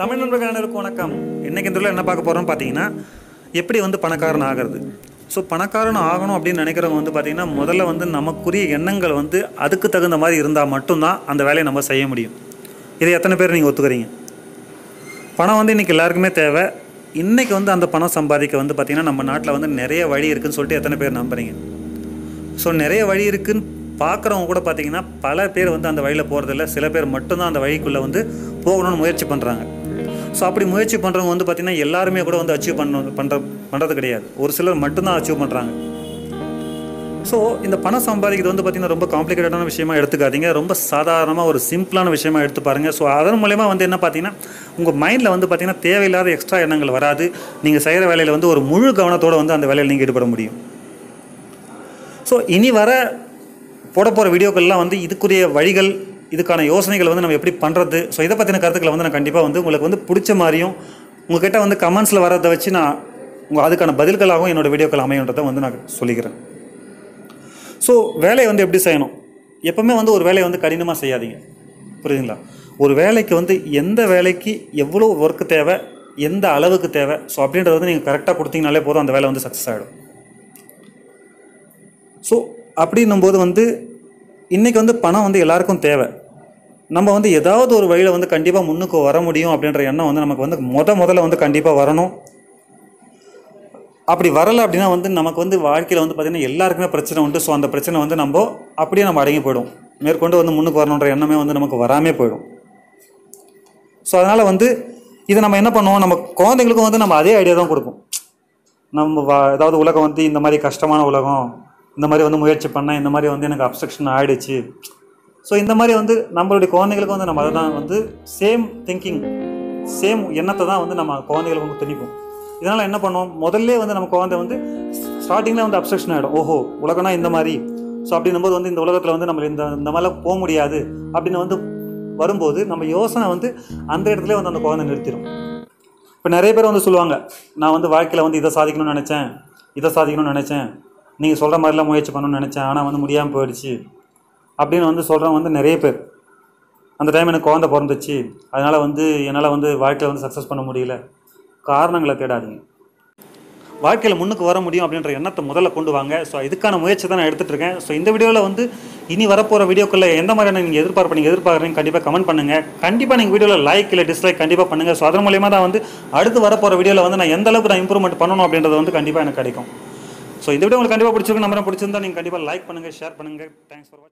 தமிழ் நண்பர்களுக்கு வணக்கம். இன்னைக்கு இந்த என்ன பார்க்க போகிறோம்னு பார்த்தீங்கன்னா எப்படி வந்து பணக்காரன் ஆகிறது? ஸோ பணக்காரன் ஆகணும் அப்படின்னு நினைக்கிறவங்க வந்து பார்த்தீங்கன்னா முதல்ல வந்து நமக்குரிய எண்ணங்கள் வந்து அதுக்கு தகுந்த மாதிரி இருந்தால் மட்டும்தான் அந்த வேலையை நம்ம செய்ய முடியும். இதை எத்தனை பேர் நீங்கள் ஒத்துக்கிறீங்க? பணம் வந்து இன்றைக்கி எல்லாருக்குமே தேவை. இன்றைக்கி வந்து அந்த பணம் சம்பாதிக்க வந்து பார்த்திங்கன்னா நம்ம நாட்டில் வந்து நிறைய வழி இருக்குதுன்னு சொல்லிட்டு எத்தனை பேர் நம்புறீங்க? ஸோ நிறைய வழி இருக்குதுன்னு பார்க்குறவங்க கூட பார்த்திங்கன்னா பல பேர் வந்து அந்த வழியில் போகிறதில்ல சில பேர் மட்டும்தான் அந்த வழிக்குள்ளே வந்து போகணும்னு முயற்சி பண்ணுறாங்க ஸோ அப்படி முயற்சி பண்ணுறவங்க வந்து பார்த்திங்கன்னா எல்லாருமே கூட வந்து அச்சீவ் பண்ண பண்ணுற பண்ணுறது கிடையாது. ஒரு சிலர் மட்டும்தான் அச்சீவ் பண்ணுறாங்க ஸோ இந்த பணம் சம்பாதிக்கிறது வந்து பார்த்திங்கன்னா ரொம்ப காம்ப்ளிகேட்டடான விஷயமா எடுத்துக்காதீங்க. ரொம்ப சாதாரணமாக ஒரு சிம்பிளான விஷயமா எடுத்து பாருங்கள் ஸோ அதன் மூலயமா வந்து என்ன பார்த்தீங்கன்னா உங்கள் மைண்டில் வந்து பார்த்திங்கன்னா தேவையில்லாத எக்ஸ்ட்ரா எண்ணங்கள் வராது. நீங்கள் செய்கிற வேலையில் வந்து ஒரு முழு கவனத்தோடு வந்து அந்த வேலையில் நீங்கள் ஈடுபட முடியும். ஸோ இனி வர போட போகிற வீடியோக்கள்லாம் வந்து இதுக்குரிய வழிகள் இதுக்கான யோசனைகளை வந்து நம்ம எப்படி பண்ணுறது ஸோ இதை பற்றின கருத்துக்களை வந்து நான் கண்டிப்பாக வந்து உங்களுக்கு வந்து பிடிச்ச மாதிரியும் உங்கள்கிட்ட வந்து கமெண்ட்ஸில் வரதை வச்சு நான் உங்கள் அதுக்கான பதில்களாகவும் என்னோடய வீடியோக்கள் அமையுன்றதை வந்து நான் சொல்லிக்கிறேன். ஸோ வேலையை வந்து எப்படி செய்யணும்? எப்பவுமே வந்து ஒரு வேலையை வந்து கடினமாக செய்யாதீங்க. புரியுதுங்களா? ஒரு வேலைக்கு வந்து எந்த வேலைக்கு எவ்வளோ ஒர்க்கு தேவை எந்த அளவுக்கு தேவை? ஸோ அப்படின்றத வந்து நீங்கள் கரெக்டாக கொடுத்தீங்கனாலே போதும் அந்த வேலை வந்து சக்ஸஸ் ஆகிடும் ஸோ அப்படின்னும் போது வந்து இன்றைக்கி வந்து பணம் வந்து எல்லாருக்கும் தேவை. நம்ம வந்து ஏதாவது ஒரு வழியில் வந்து கண்டிப்பாக முன்னுக்கு வர முடியும் அப்படின்ற எண்ணம் வந்து நமக்கு வந்து முத முதல்ல வந்து கண்டிப்பாக வரணும். அப்படி வரலை அப்படின்னா வந்து நமக்கு வந்து வாழ்க்கையில் வந்து பார்த்திங்கன்னா எல்லாருக்குமே பிரச்சனை உண்டு. ஸோ அந்த பிரச்சனை வந்து நம்ம அப்படியே நம்ம அடங்கி போயிடும். மேற்கொண்டு வந்து முன்னுக்கு வரணுன்ற எண்ணமே வந்து நமக்கு வராமே போயிடும். ஸோ அதனால் வந்து இதை நம்ம என்ன பண்ணுவோம்? நம்ம குழந்தைங்களுக்கும் வந்து நம்ம அதே ஐடியா தான் கொடுப்போம். நம்ம வா- ஏதாவது உலகம் வந்து இந்த மாதிரி கஷ்டமான உலகம் இந்த மாதிரி வந்து முயற்சி பண்ணால் இந்த மாதிரி வந்து எனக்கு அப்செக்ஷன் ஆகிடுச்சு ஸோ இந்த மாதிரி வந்து நம்மளுடைய குழந்தைங்களுக்கு வந்து நம்ம அதை தான் வந்து சேம் திங்கிங் சேம் எண்ணத்தை தான் வந்து நம்ம குழந்தைகளுக்கு வந்து திணிப்போம் இதனால் என்ன பண்ணுவோம்? முதல்ல வந்து நம்ம குழந்தை வந்து ஸ்டார்டிங்கில் வந்து அப்செக்ஷன் ஆகிடும் ஓஹோ உலகம்னா இந்த மாதிரி. ஸோ அப்படின்னும் போது வந்து இந்த உலகத்தில் வந்து நம்ம இந்த இந்த மாதிரிலாம் போக முடியாது அப்படின்னு வந்து வரும்போது நம்ம யோசனை வந்து அந்த இடத்துல வந்து அந்த குழந்தை நிறுத்திடும். இப்போ நிறைய பேர் வந்து சொல்லுவாங்க நான் வந்து வாழ்க்கையில் வந்து இதை சாதிக்கணும்னு நினச்சேன். இதை சாதிக்கணும்னு நினச்சேன். நீங்கள் சொல்கிற மாதிரிலாம் முயற்சி பண்ணணும்னு நினச்சேன். ஆனால் வந்து முடியாமல் போயிடுச்சு. அப்படின்னு வந்து சொல்கிறவங்க வந்து நிறைய பேர். அந்த டைம் எனக்கு குழந்தை பிறந்துச்சு. அதனால் வந்து என்னால் வந்து வாழ்க்கையில் வந்து சக்ஸஸ் பண்ண முடியல. காரணங்களை தேடாதீங்க. வாழ்க்கையில் முன்னுக்கு வர முடியும் அப்படின்ற எண்ணத்தை முதல்ல கொண்டு வாங்க. ஸோ இதுக்கான முயற்சி தான் நான் எடுத்துகிட்டு இருக்கேன். ஸோ இந்த வீடியோவில் வந்து இனி வரப்போகிற வீடியோக்குள்ளே எந்த மாதிரியான நீங்கள் எதிர்பார்ப்பு நீங்கள் எதிர்பார்க்குறீங்க கண்டிப்பாக கமெண்ட் பண்ணுங்கள் கண்டிப்பாக நீங்கள் வீடியோவில் லைக் இல்லை டிஸ்லைக் கண்டிப்பாக பண்ணுங்கள் ஸோ அதன் மூலியமாக தான் வந்து அடுத்து வரப்போகிற வீடியோவில் வந்து நான் எந்த அளவுக்கு நான் இம்ப்ரூவ்மெண்ட் பண்ணணும் அப்படின்றது வந்து கண்டிப்பாக எனக்கு கிடைக்கும். ஸோ இந்த வீடியோ உங்களுக்கு கண்டிப்பாக பிடிச்சிருக்கு நம்பரை பிடிச்சிருந்தா நீங்கள் கண்டிப்பாக லைக் பண்ணுங்கள் ஷேர் பண்ணுங்கள் தேங்க்ஸ் ஃபார் வாட்சிங்